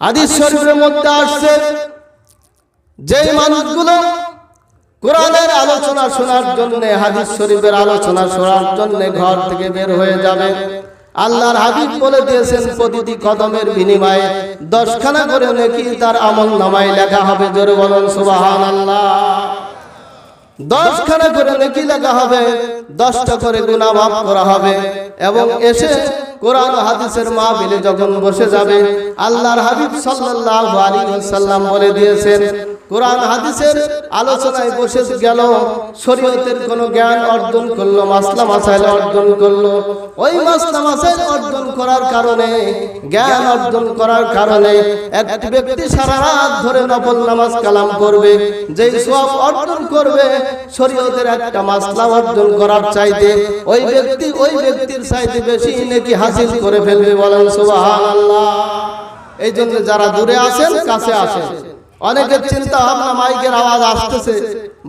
হাদিস শরীফের মধ্যে আসছে যে মানুষগুলো কোরআনের আলোচনা শোনার জন্য, হাদিস শরীফের আলোচনা শোনার জন্য ঘর থেকে বের হয়ে যাবে। আল্লাহর হাবিব বলে দিয়েছেন, প্রতিটি কদমের বিনিময়ে দশখানা করে নাকি তার আমল নামায় লেখা হবে। জোরে বলুন সুবাহান আল্লাহ দশখানা করে নেকি লেখা হবে, দশটা করে গুণা মাফ করা হবে। এবং এসে কোরআন হাদিসের মাহফিলে যখন বসে যাবে, আল্লাহর হাবিব সাল্লাল্লাহু আলাইহি সাল্লাম বলে দিয়েছেন কোরআন হাদিসের আলোচনায় বসে গেল শরীয়তের কোনো জ্ঞান অর্জন করল মাসলা মাসাইল অর্জন করল। ওই মাসলা মাসাইল অর্জন করার কারণে জ্ঞান অর্জন করার কারণে একটি ব্যক্তি সারা রাত ধরে নফল নামাজ কালাম করবে। যেই সব অর্জন করবে শরীয়তের একটা মাসলা অর্জন করার চাইতে ওই ব্যক্তি ওই ব্যক্তির চাইতে বেশি নাকি হাসিল করে ফেলবে বলেন সুবহানাল্লাহ। এই জন্য যারা দূরে আছেন কাছে আসেন অনেকের চিন্তা ভাবনা মাইকের আওয়াজ আসতেছে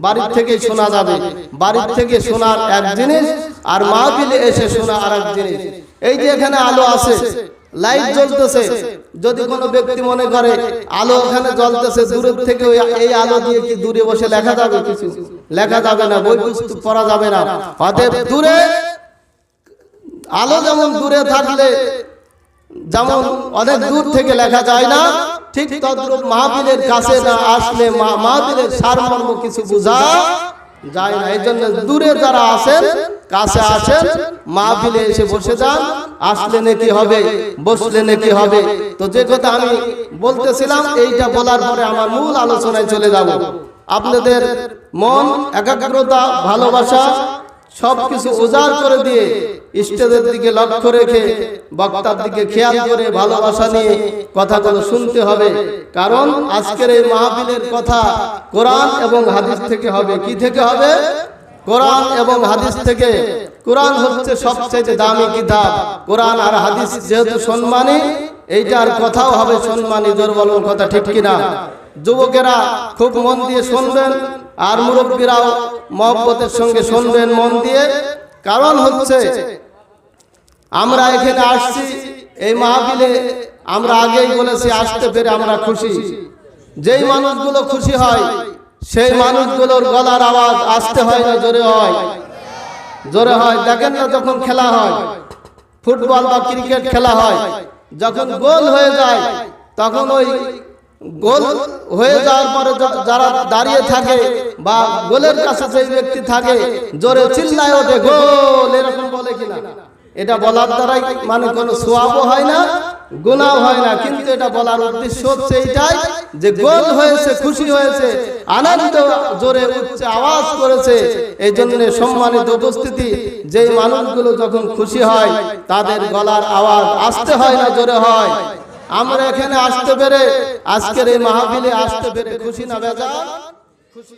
বাড়ির থেকে শোনা যাবে বাড়ির থেকে শোনার এক জিনিস আর মাহফিলে এসে শোনা আর এক জিনিস। এই যে এখানে আলো আছে লাইট জ্বলতেছে যদি কোনো ব্যক্তি মনে করে আলো ওখানে জ্বলতেছে দূরের থেকে ওই এই আলো দিয়ে কি দূরে বসে লেখা যাবে কিছু? লেখা যাবে না বই পুস্তক পড়া যাবে না। অতএব দূরে আলো যেমন দূরে থাকলে যেমন অনেক দূর থেকে লেখা যায় না ঠিক তদ্রুপ মাহফিলের কাছে না আসলে মা- মাহফিলের সারমর্ম কিছু বোঝা যায় না। এই জন্য দূরে যারা আছেন, কাছে আসেন মাহফিলে এসে বসে যান। আসলে নাকি হবে, বসলে নাকি হবে। তো যে কথা আমি বলতেছিলাম, এইটা বলার পরে আমার মূল আলোচনায় চলে যাব। আপনাদের মন, একাগ্রতা, ভালোবাসা সবকিছু উজাড় করে দিয়ে স্টেজের দিকে লক্ষ্য রেখে বক্তার দিকে খেয়াল করে ভালোবাসা নিয়ে কথাগুলো শুনতে হবে। কারণ আজকের এই মাহফিলের কথা কোরআন এবং হাদিস থেকে হবে। কি থেকে হবে? কোরআন এবং হাদিস থেকে। কোরআন হচ্ছে সবচেয়ে দামি কিতাব। কোরআন আর হাদিস যেহেতু সম্মানী, এইটার কথাও হবে সম্মানী জোর বলুন কথা ঠিক কিনা? যুবকেরা খুব মন দিয়ে শুনবেন আর মুরব্বীরাও মহব্বতের সঙ্গে শুনবেন মন দিয়ে। কারণ হচ্ছে, আমরা এখানে আসছি, এই মাহফিলে আমরা আগেই বলেছি, আসতে পেরে আমরা খুশি। যেই মানুষগুলো খুশি হয়, সেই মানুষগুলোর গলার আওয়াজ আসতে হয় না, জোরে হয়। জোরে হয়। দেখেন না যখন খেলা হয়, ফুটবল বা ক্রিকেট খেলা হয়, যখন গোল হয়ে যায়, তখন ওই গোল হয়ে যাওয়ার পরে যারা দাঁড়িয়ে থাকে বা গোলের কাছে যে ব্যক্তি থাকে, জোরে চিল্লায় ওঠে, গোল! এরকম বলে কিনা? এটা বলার দ্বারাই মানে কোনো সোয়াবও হয় না গুনাও হয় না। কিন্তু এটা বলার উদ্দেশ্য হচ্ছে এইটাই যে গোল হয়েছে, খুশি হয়েছে, আনন্দ, জোরে উচ্চ আওয়াজ করেছে। এই জন্য সম্মানিত উপস্থিতি যে মানুষগুলো যখন খুশি হয়, তাদের গলার আওয়াজ আসতে হয় না, জোরে হয়। আমরা এখানে আসতে পেরে আজকের এই মাহফিলে আসতে পেরে খুশি না বেজা খুশি